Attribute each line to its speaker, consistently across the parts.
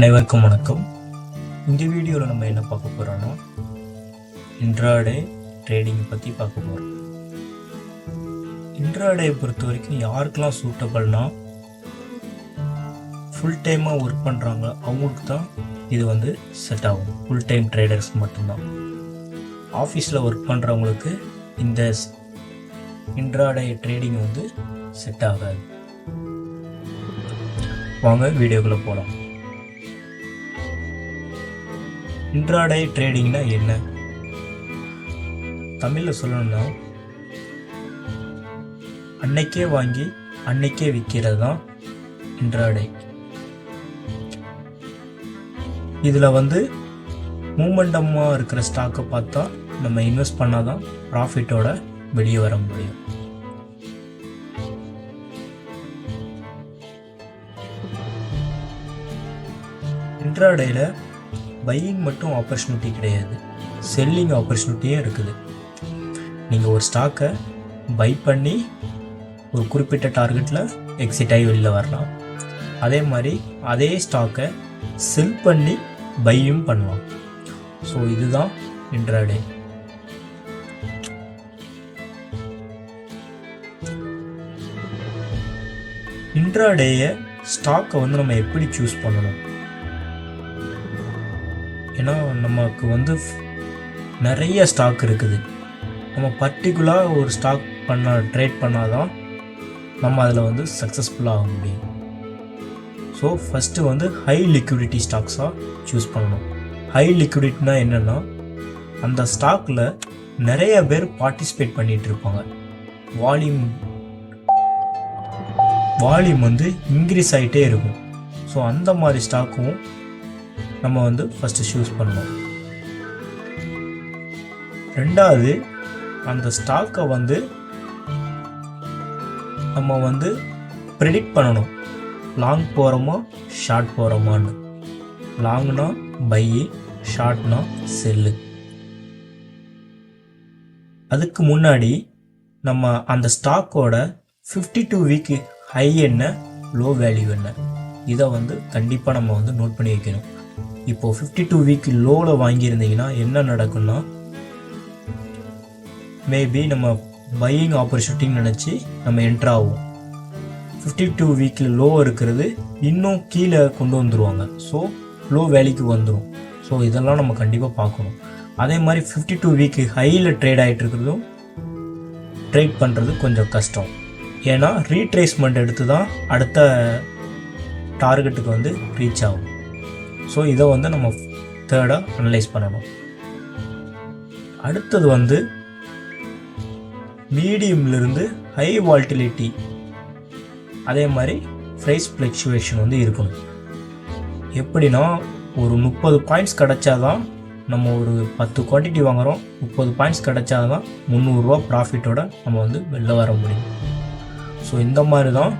Speaker 1: அனைவருக்கும் வணக்கம். இந்த வீடியோவில் நம்ம என்ன பார்க்க போகிறோம்னா இன்ட்ராடே ட்ரேடிங் பற்றி பார்க்க போகிறோம் இன்ட்ராடே பொறுத்த வரைக்கும் யாருக்கெல்லாம் சூட்டபிள்னா ஃபுல் டைமாக ஒர்க் பண்ணுறாங்க அவங்களுக்கு தான் இது வந்து செட் ஆகும். ஃபுல் டைம் ட்ரேடர்ஸ் மட்டும்தான். ஆஃபீஸில் ஒர்க் பண்ணுறவங்களுக்கு இந்த இன்ட்ராடே ட்ரேடிங் வந்து செட் ஆகாது. வாங்க வீடியோக்குள்ளே போகலாம் இன்ட்ராடே ட்ரேடிங்னா என்ன? தமிழில் சொல்லணும்னா அன்னைக்கே வாங்கி அன்னைக்கே விற்கிறது தான் இன்ட்ராடே. இதில் வந்து மூமெண்டமாக இருக்கிற ஸ்டாக்கை பார்த்தா நம்ம இன்வெஸ்ட் பண்ணால் தான் ப்ராஃபிட்டோட வெளியே வர முடியும். இன்ட்ராடேயில் பையிங் மட்டும் ஆப்பர்ச்சுனிட்டி கிடையாது. செல்லிங் ஆப்பர்ச்சுனிட்டியும் இருக்குது. நீங்கள் ஒரு ஸ்டாக்கை பை பண்ணி ஒரு குறிப்பிட்ட டார்கெட்டில் எக்ஸிட் ஆகி வெளியில் வரலாம். அதே மாதிரி அதே ஸ்டாக்கை செல் பண்ணி பையும் பண்ணலாம். ஸோ இதுதான் இன்ட்ராடே இன்ட்ராடேயை ஸ்டாக்கை வந்து நம்ம எப்படி சூஸ் பண்ணணும்? ஏன்னா நமக்கு வந்து நிறைய ஸ்டாக் இருக்குது. நம்ம பர்டிகுலராக ஒரு ஸ்டாக் பண்ண ட்ரேட் பண்ணாதான் நம்ம அதில் வந்து சக்ஸஸ்ஃபுல்லாக ஆக முடியும். ஸோ ஃபஸ்ட்டு வந்து ஹை லிக்விடிட்டி ஸ்டாக்ஸாக சூஸ் பண்ணணும். ஹை லிக்விடிட்டினா என்னென்னா அந்த ஸ்டாக்கில் நிறைய பேர் பார்ட்டிசிபேட் பண்ணிகிட்டு இருப்பாங்க. வால்யூம் வால்யூம் வந்து இன்க்ரீஸ் ஆகிட்டே இருக்கும். ஸோ அந்த மாதிரி ஸ்டாக்கும் நம்ம வந்து ஃபஸ்ட்டு சூஸ் பண்ணணும் ரெண்டாவது அந்த ஸ்டாக்கை வந்து நம்ம வந்து ப்ரிடிக்ட் பண்ணணும். லாங் போகிறோமா ஷார்ட் போகிறோமான்னு லாங்னா பை ஷார்ட்னா செல்லு அதுக்கு முன்னாடி நம்ம அந்த ஸ்டாக்கோட ஃபிஃப்டி டூ வீக்கு ஹை என்ன லோ வேல்யூ என்ன இதை வந்து கண்டிப்பாக நம்ம வந்து நோட் பண்ணி வைக்கணும். இப்போது ஃபிஃப்டி டூ வீக் லோவில் வாங்கியிருந்தீங்கன்னா என்ன நடக்கும்னா மேபி நம்ம பையிங் ஆப்பர்ச்சுனிட்டின்னு நினச்சி நம்ம என்ட்ரு ஆகும் ஃபிஃப்டி டூ வீக்கில் லோ இருக்கிறது இன்னும் கீழே கொண்டு வந்துடுவாங்க ஸோ லோ வேலைக்கு வந்துடும் ஸோ இதெல்லாம் நம்ம கண்டிப்பாக பார்க்கணும். அதே மாதிரி ஃபிஃப்டி டூ வீக்கு ஹையில் ட்ரேட் ஆகிட்டு இருக்கிறதும் ட்ரேட் பண்ணுறது கொஞ்சம் கஷ்டம். ஏன்னா ரீட்ரேஸ்மெண்ட் எடுத்து தான் அடுத்த டார்கெட்டுக்கு வந்து ரீச் ஆகும். ஸோ இதை வந்து நம்ம தேர்டாக அனலைஸ் பண்ணணும். அடுத்தது வந்து மீடியம்லேருந்து ஹை வால்டிலிட்டி அதே மாதிரி ப்ரைஸ் ஃப்ளக்சுவேஷன் வந்து இருக்கணும். எப்படின்னா ஒரு முப்பது பாயிண்ட்ஸ் கிடச்சாதான் நம்ம ஒரு பத்து குவான்டிட்டி வாங்குகிறோம் முப்பது பாயிண்ட்ஸ் கிடச்சாதான் முந்நூறுரூவா ப்ராஃபிட்டோட நம்ம வந்து வெளில வர முடியும். ஸோ இந்த மாதிரி தான்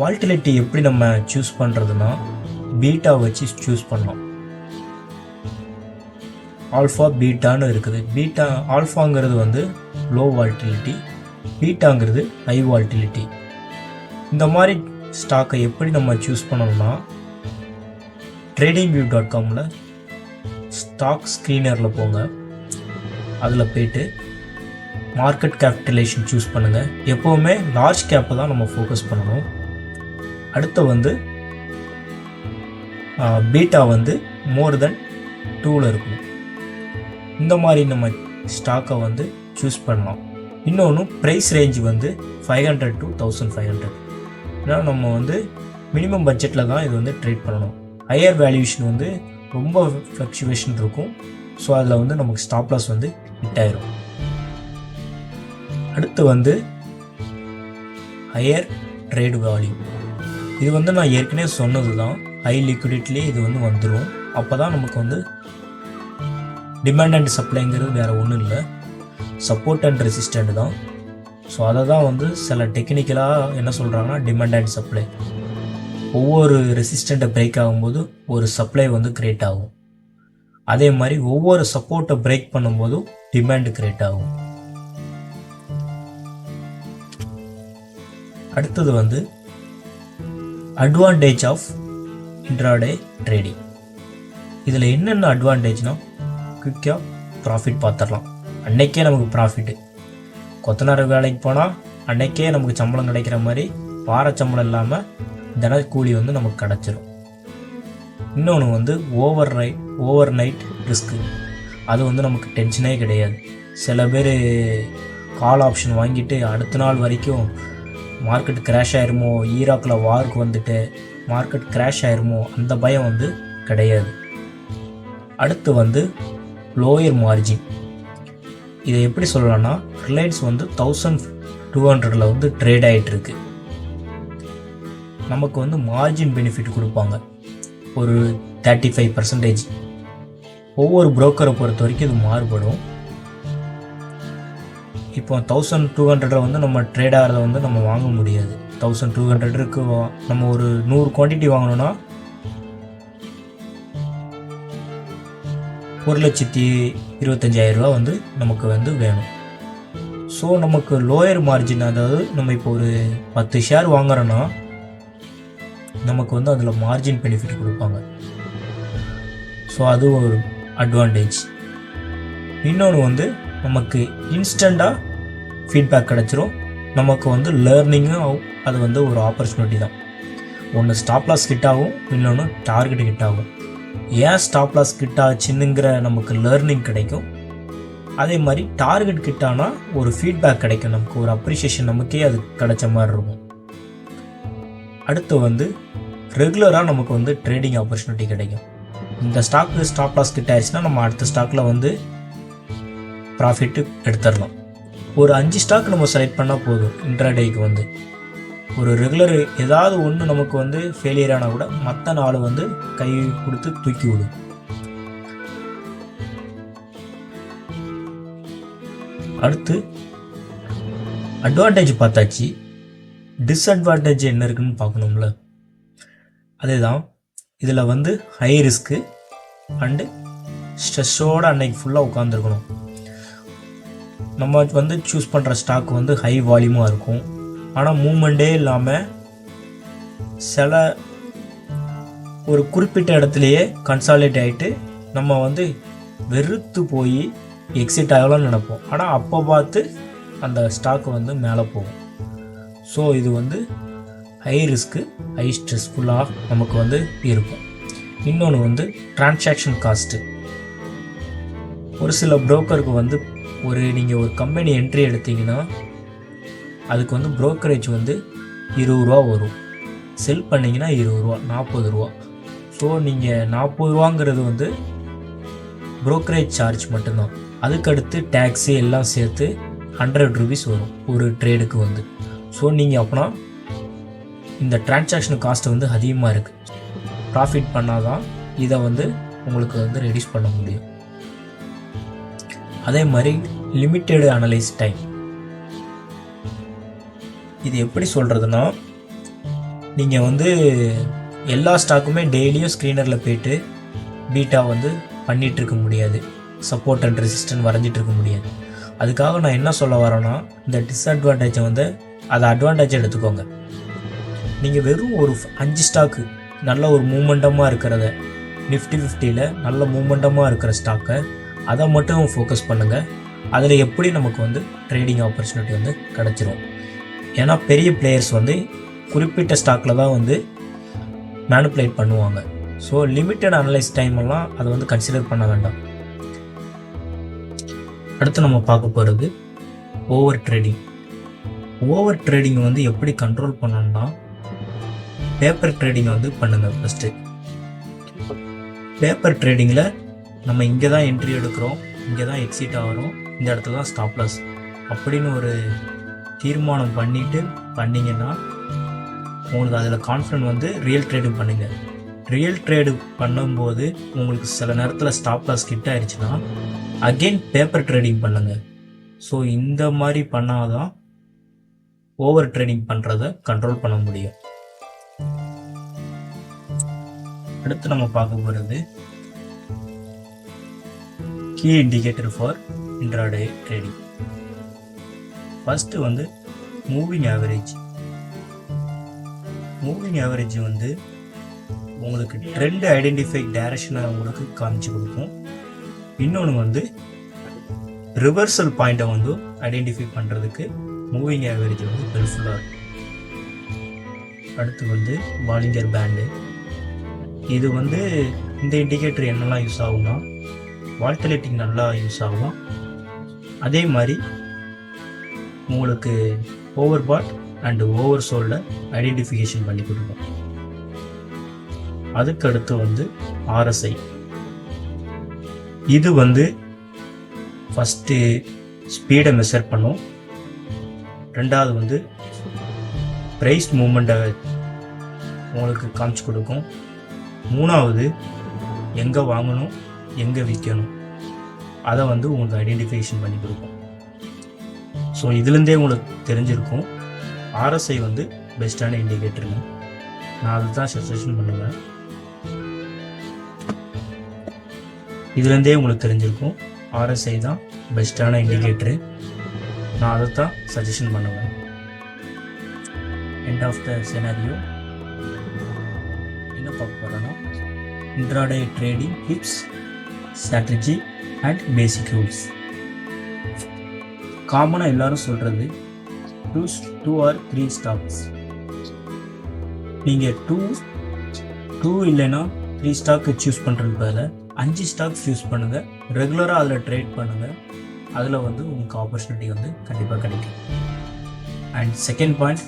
Speaker 1: வால்டிலிட்டி எப்படி நம்ம சூஸ் பண்ணுறதுன்னா பீட்டா வச்சு சூஸ் பண்ணோம். ஆல்ஃபா பீட்டான்னு இருக்குது. பீட்டா ஆல்ஃபாங்கிறது வந்து லோ வால்டிலிட்டி பீட்டாங்கிறது ஹை வால்டிலிட்டி இந்த மாதிரி ஸ்டாக்கை எப்படி நம்ம சூஸ் பண்ணணும்னா ட்ரேடிங் வியூ டாட் காமில் ஸ்டாக் ஸ்க்ரீனரில் போங்க. அதில் போயிட்டு மார்க்கெட் கேபிட்டலேஷன் சூஸ் பண்ணுங்கள் எப்போவுமே லார்ஜ் கேப்பை தான் நம்ம ஃபோக்கஸ் பண்ணணும். அடுத்து வந்து பீட்டா வந்து மோர் தென் டூவில் இருக்கணும் இந்த மாதிரி நம்ம ஸ்டாக்கை வந்து சூஸ் பண்ணலாம். இன்னொன்று ப்ரைஸ் ரேஞ்ச் வந்து five hundred to thousand five hundred ஏன்னா நம்ம வந்து மினிமம் பட்ஜெட்டில் தான் இது வந்து ட்ரேட் பண்ணணும். ஹையர் வேல்யூஷன் வந்து ரொம்ப ஃப்ளக்சுவேஷன் இருக்கும். ஸோ அதில் வந்து நமக்கு ஸ்டாப் லாஸ் வந்து ஹிட் ஆயிரும். அடுத்து வந்து ஹையர் ட்ரேடு வேல்யூ இது வந்து நான் ஏற்கனவே சொன்னது தான் ஹை லிக்விடிட்டிலே இது வந்து வந்துடும் அப்போ தான் நமக்கு வந்து டிமாண்ட் அண்ட் சப்ளைங்கிறது வேறு ஒன்றும் இல்லை. சப்போர்ட் அண்ட் ரெசிஸ்டண்ட் தான். ஸோ அதை தான் வந்து சில டெக்னிக்கலாக என்ன சொல்கிறாங்கன்னா டிமாண்ட் அண்ட் சப்ளை ஒவ்வொரு ரெசிஸ்டண்ட்டை பிரேக் ஆகும்போது ஒரு சப்ளை வந்து கிரியேட் ஆகும். அதே மாதிரி ஒவ்வொரு சப்போர்ட்டை பிரேக் பண்ணும்போதும் டிமாண்ட் கிரியேட் ஆகும். அடுத்தது வந்து அட்வான்டேஜ் ஆஃப் இன்ட்ராடே ட்ரேடிங். இதில் என்னென்ன அட்வான்டேஜ்னால் குயிக்காக ப்ராஃபிட் பார்த்துடலாம். அன்னைக்கே நமக்கு ப்ராஃபிட்டு கொத்தனார் வேலைக்கு போனால் அன்னைக்கே நமக்கு சம்பளம் கிடைக்கிற மாதிரி வார சம்பளம் இல்லாமல் தினக்கூலி வந்து நமக்கு கிடச்சிரும். இன்னொன்று வந்து ஓவர் ரை ஓவர் நைட் ரிஸ்க்கு அது வந்து நமக்கு டென்ஷனே கிடையாது. சில பேர் கால் ஆப்ஷன் வாங்கிட்டு அடுத்த நாள் வரைக்கும் மார்க்கெட் கிராஷ் ஆயிருமோ ஈராக்கில் வார்க்கு வந்துட்டு மார்க்கெட் கிராஷ் ஆயிருமோ அந்த பயம் வந்து கிடையாது. அடுத்து வந்து லோயர் மார்ஜின் இதை எப்படி சொல்லலாம்னா ரிலையன்ஸ் வந்து தௌசண்ட் டூ ஹண்ட்ரடில் வந்து ட்ரேட் ஆகிட்டுருக்கு நமக்கு வந்து மார்ஜின் பெனிஃபிட் கொடுப்பாங்க. ஒரு தேர்ட்டி ஃபைவ் பர்சன்டேஜ் ஒவ்வொரு புரோக்கரை பொறுத்த வரைக்கும் இது மாறுபடும். இப்போ தௌசண்ட் டூ ஹண்ட்ரடில் வந்து நம்ம ட்ரேட் ஆகிறத வந்து நம்ம வாங்க முடியாது. தௌசண்ட் டூ ஹண்ட்ரட் ஹண்ட்ரடுக்கு நம்ம ஒரு நூறு குவான்டிட்டி வாங்கணும்னா ஒரு லட்சத்தி இருபத்தஞ்சாயிரம் ரூபா வந்து நமக்கு வந்து வேணும். ஸோ நமக்கு லோயர் மார்ஜின் அதாவது நம்ம இப்போ ஒரு பத்து ஷேர் வாங்குறோன்னா நமக்கு வந்து அதில் மார்ஜின் பெனிஃபிட் கொடுப்பாங்க. ஸோ அது ஒரு அட்வான்டேஜ் இன்னொன்று வந்து நமக்கு இன்ஸ்டண்ட்டாக ஃபீட்பேக் கிடச்சிரும். நமக்கு வந்து லேர்னிங்கும் ஆகும் அது வந்து ஒரு ஆப்பர்ச்சுனிட்டி தான். ஒன்று ஸ்டாப் லாஸ் கிட் ஆகும் இன்னொன்று டார்கெட் கிட் ஆகும். ஏன் ஸ்டாப் லாஸ் கிட் ஆச்சுன்னுங்கிற நமக்கு லேர்னிங் கிடைக்கும். அதே மாதிரி டார்கெட் கிட் ஆனால் ஒரு ஃபீட்பேக் கிடைக்கும் நமக்கு ஒரு அப்ரிஷியேஷன் நமக்கே அது கிடைச்ச மாதிரி இருக்கும். அடுத்து வந்து ரெகுலராக நமக்கு வந்து ட்ரேடிங் ஆப்பர்ச்சுனிட்டி கிடைக்கும். இந்த ஸ்டாக்கு ஸ்டாப் லாஸ் கிட்ட ஆயிடுச்சுன்னா நம்ம அடுத்த ஸ்டாக்கில் வந்து ப்ராஃபிட்டு எடுத்துடலாம். ஒரு அஞ்சு ஸ்டாக் நம்ம செலக்ட் பண்ணால் போதும் இன்ட்ராடேக்கு வந்து. ஒரு ரெகுலர் ஏதாவது ஒன்று நமக்கு வந்து ஃபெயிலியர் ஆனால் கூட மற்ற நாள் வந்து கை கொடுத்து தூக்கி விடும். அடுத்து அட்வான்டேஜ் பார்த்தாச்சு. டிஸ்அட்வான்டேஜ் என்ன இருக்குன்னு பார்க்கணும்ல. அதே தான் இதில் வந்து ஹை ரிஸ்க்கு அண்டு ஸ்ட்ரெஸ்ஸோடு அன்னைக்கு ஃபுல்லாக உட்காந்துருக்கணும் நம்ம வந்து சூஸ் பண்ணுற ஸ்டாக் வந்து ஹை வால்யூமாக இருக்கும். ஆனால் மூமெண்ட்டே இல்லாமல் சில ஒரு குறிப்பிட்ட இடத்துலையே கன்சாலேட் ஆகிட்டு நம்ம வந்து வெறுத்து போய் எக்ஸிட் ஆகலாம்னு நினைப்போம். ஆனால் அப்போ பார்த்து அந்த ஸ்டாக் வந்து மேலே போகும். ஸோ இது வந்து ஹை ரிஸ்க்கு ஹை ஸ்ட்ரெஸ்ஃபுல்லாக நமக்கு வந்து இருக்கும். இன்னொன்று வந்து டிரான்சாக்ஷன் காஸ்ட்டு ஒரு சில புரோக்கருக்கு வந்து ஒரு நீங்கள் ஒரு கம்பெனி என்ட்ரி எடுத்தீங்கன்னா அதுக்கு வந்து ப்ரோக்கரேஜ் வந்து இருபது ரூபா வரும். செல் பண்ணிங்கன்னா இருபது ரூபா நாற்பது ரூபா. ஸோ நீங்கள் நாற்பது ரூபாங்கிறது வந்து ப்ரோக்கரேஜ் சார்ஜ் மட்டும்தான். அதுக்கடுத்து டேக்ஸு எல்லாம் சேர்த்து ஹண்ட்ரட் ருபீஸ் வரும் ஒரு ட்ரேடுக்கு வந்து. ஸோ நீங்கள் அப்போனா இந்த டிரான்சாக்ஷன் காஸ்ட் வந்து அதிகமாக இருக்குது ப்ராஃபிட் பண்ணால் தான் இதை வந்து உங்களுக்கு வந்து ரெடியூஸ் பண்ண முடியும். அதே மாதிரி லிமிட்டெடு அனலைஸ் டைம் இது எப்படி சொல்கிறதுனா நீங்கள் வந்து எல்லா ஸ்டாக்குமே டெய்லியும் ஸ்க்ரீனரில் போயிட்டு பீட்டா வந்து பண்ணிகிட்ருக்க முடியாது. சப்போர்ட் அண்ட் ரெசிஸ்டன்ட் வரைஞ்சிட்ருக்க முடியாது. அதுக்காக நான் என்ன சொல்ல வரேன்னா இந்த டிஸ்அட்வான்டேஜை வந்து அதை அட்வான்டேஜ் எடுத்துக்கோங்க. நீங்கள் வெறும் ஒரு அஞ்சு ஸ்டாக்கு நல்ல ஒரு மூமெண்டமாக இருக்கிறத நிஃப்டி ஃபிஃப்டியில் நல்ல மூமெண்டமாக இருக்கிற ஸ்டாக்கை அதை மட்டும் ஃபோக்கஸ் பண்ணுங்கள் அதில் எப்படி நமக்கு வந்து ட்ரேடிங் ஆப்பர்ச்சுனிட்டி வந்து கிடச்சிரும்? ஏன்னா பெரிய பிளேயர்ஸ் வந்து குறிப்பிட்ட ஸ்டாக்கில் தான் வந்து மேனுப்புலேட் பண்ணுவாங்க. ஸோ லிமிட்டட் அனலைஸ் டைம் எல்லாம் அதை வந்து கன்சிடர் பண்ண வேண்டாம். அடுத்து நம்ம பார்க்க போகிறது ஓவர் ட்ரேடிங் ஓவர் ட்ரேடிங் வந்து எப்படி கண்ட்ரோல் பண்ணணும்னா பேப்பர் ட்ரேடிங் வந்து பண்ணுங்க ஃபஸ்ட்டு பேப்பர் ட்ரேடிங்கில் நம்ம இங்கே தான் என்ட்ரி எடுக்கிறோம் இங்கே தான் எக்ஸிட் ஆகிறோம். இந்த இடத்துல தான் ஸ்டாப் லாஸ் அப்படின்னு ஒரு தீர்மானம் பண்ணிட்டு பண்ணிங்கன்னா உங்களுக்கு அதில் கான்ஃபிடன்ட் வந்து ரியல் ட்ரேடிங் பண்ணுங்கள் ரியல் ட்ரேடு பண்ணும்போது உங்களுக்கு சில நேரத்தில் ஸ்டாப் லாஸ் கிட்ட ஆயிடுச்சுன்னா அகெயின் பேப்பர் ட்ரேடிங் பண்ணுங்கள் ஸோ இந்த மாதிரி பண்ணாதான் ஓவர் ட்ரேடிங் பண்ணுறத கண்ட்ரோல் பண்ண முடியும். அடுத்து நம்ம பார்க்க போகிறது key indicator for intraday trading. First வந்து மூவிங் ஆவரேஜ் மூவிங் ஆவரேஜ் வந்து உங்களுக்கு ட்ரெண்ட் ஐடென்டிஃபை டைரக்ஷனை உங்களுக்கு காமிச்சு கொடுக்கும். இன்னொன்று வந்து ரிவர்சல் பாயிண்ட்டை வந்து ஐடென்டிஃபை பண்ணுறதுக்கு மூவிங் ஆவரேஜ் வந்து ஹெல்ப்ஃபுல்லாக இருக்கும். அடுத்து வந்து பாலிங்கர் பேண்டு இது வந்து இந்த இண்டிகேட்டர் என்னெல்லாம் யூஸ் ஆகும்னா வால்டலேட்டிங் நல்லா யூஸ் ஆகும் அதே மாதிரி உங்களுக்கு ஓவர் பாட் அண்டு ஓவர் சோலில் ஐடென்டிஃபிகேஷன் பண்ணி கொடுக்கும் அதுக்கடுத்து வந்து ஆர்எஸ்ஐ இது வந்து ஃபஸ்ட்டு ஸ்பீடை மெஷர் பண்ணும். ரெண்டாவது வந்து ப்ரைஸ் மூமெண்ட்டை உங்களுக்கு காமிச்சு கொடுக்கும். மூணாவது எங்கே வாங்கணும் எங்கே விற்கணும் அதை வந்து உங்களுக்கு ஐடென்டிஃபிகேஷன் பண்ணி கொடுக்கும். ஸோ இதுலேருந்தே உங்களுக்கு தெரிஞ்சிருக்கும். ஆர்எஸ்ஐ வந்து பெஸ்ட்டான இண்டிகேட்டருங்க நான் அதை தான் சஜஷன் பண்ணுவேன். இதுலேருந்தே உங்களுக்கு தெரிஞ்சிருக்கும். ஆர்எஸ்ஐ தான் பெஸ்ட்டான இண்டிகேட்டரு நான் அதை தான் சஜஷன் பண்ணுவேன். எண்ட் ஆஃப் த செனாரியோ என்ன பார்க்க போகிறேன்னா intraday trading tips strategy and basic rules காமனாக எல்லாரும் சொல்கிறது two two or three stocks நீங்கள் டூ டூ இல்லைன்னா த்ரீ ஸ்டாக்கு சூஸ் பண்ணுறது பதில் அஞ்சு ஸ்டாக்ஸ் யூஸ் பண்ணுங்கள் ரெகுலராக அதில் ட்ரேட் பண்ணுங்கள் அதில் வந்து உங்களுக்கு ஆப்பர்ச்சுனிட்டி வந்து கண்டிப்பாக கிடைக்கும். And second point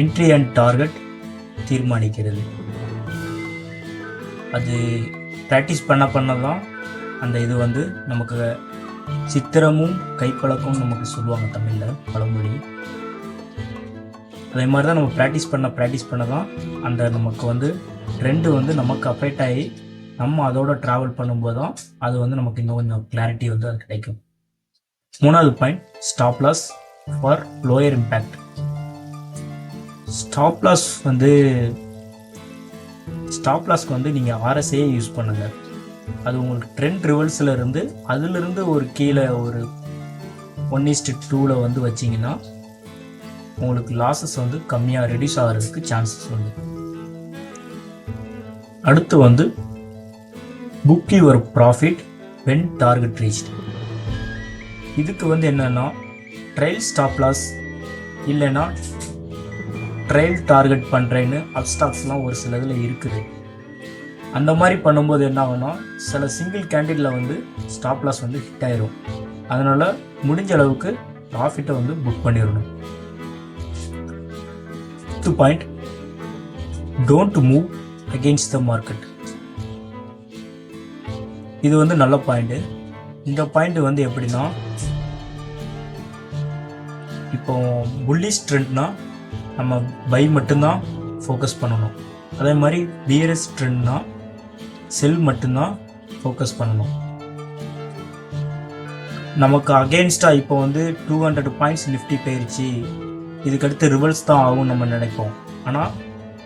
Speaker 1: entry and target தீர்மானிக்கிறது. அது ப்ராக்டிஸ் பண்ண பண்ண தான் அந்த இது வந்து நமக்கு சித்திரமும் கைப்பழக்கம் நமக்கு சொல்லுவாங்க தமிழில் பழமொழி. அதே மாதிரி தான் நம்ம ப்ராக்டிஸ் பண்ண ப்ராக்டிஸ் பண்ண தான் அந்த நமக்கு வந்து ட்ரெண்டு வந்து நமக்கு அஃபெக்ட் ஆகி நம்ம அதோட ட்ராவல் பண்ணும்போது தான் அது வந்து நமக்கு இன்னும் கொஞ்சம் கிளாரிட்டி வந்து அது கிடைக்கும். மூணாவது point stop loss for lower impact stop loss வந்து ஸ்டாப்லாஸ்க்கு வந்து நீங்கள் ஆர்எஸ்ஏ யூஸ் பண்ணுங்கள் அது உங்களுக்கு ட்ரெண்ட் ரிவல்ஸில் இருந்து அதிலிருந்து ஒரு கீழே ஒரு ஒன் இஸ்ட் டூவில் வந்து வச்சிங்கன்னா உங்களுக்கு லாஸஸ் வந்து கம்மியாக ரெடியூஸ் ஆகிறதுக்கு சான்சஸ் உண்டு. அடுத்து வந்து book your profit when target reached இதுக்கு வந்து என்னென்னா ட்ரையல் ஸ்டாப் லாஸ் இல்லைன்னா ட்ரையல் டார்கெட் பண்ணுறேன்னு அப்ஸ்டாக்ஸ்லாம் ஒரு சில இதில் இருக்குது. அந்த மாதிரி பண்ணும்போது என்ன ஆகும்னா சில சிங்கிள் கேண்டிடில் வந்து ஸ்டாப் லாஸ் வந்து ஹிட் ஆயிரும். அதனால் முடிஞ்ச அளவுக்கு ப்ராஃபிட்டை வந்து புக் பண்ணிடணும். Fifth point don't move against the market இது வந்து நல்ல பாயிண்ட்டு இந்த பாயிண்ட் வந்து எப்படின்னா இப்போ புல்லிஷ் ட்ரெண்ட்னா நம்ம பை மட்டும்தான் ஃபோக்கஸ் பண்ணணும். அதே மாதிரி பிஆர்எஸ் ட்ரெண்ட்னா செல் மட்டும்தான் ஃபோக்கஸ் பண்ணணும். நமக்கு அகேன்ஸ்டாக இப்போ வந்து டூ ஹண்ட்ரட் பாயிண்ட்ஸ் நிஃப்டி போயிடுச்சு இதுக்கடுத்து ரிவல்ஸ் தான் ஆகும் நம்ம நினைப்போம். ஆனால்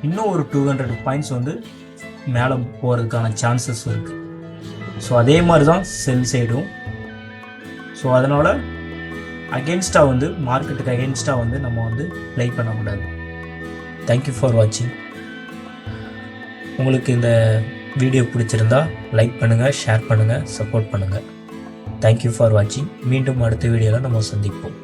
Speaker 1: இன்னும் ஒரு டூ ஹண்ட்ரட் பாயிண்ட்ஸ் வந்து மேலே போகிறதுக்கான சான்சஸ் இருக்குது ஸோ அதே மாதிரி தான் செல் சைடும் ஸோ அதனால் அகேன்ஸ்டாக வந்து மார்க்கெட்டுக்கு அகேன்ஸ்டாக வந்து நம்ம வந்து ப்ளே பண்ணக்கூடாது. தேங்க்யூ ஃபார் வாட்சிங் உங்களுக்கு இந்த வீடியோ பிடிச்சிருந்தா லைக் பண்ணுங்கள் ஷேர் பண்ணுங்கள் சப்போர்ட் பண்ணுங்கள் தேங்க்யூ ஃபார் வாட்சிங் மீண்டும் அடுத்த வீடியோவில் நம்ம சந்திப்போம்.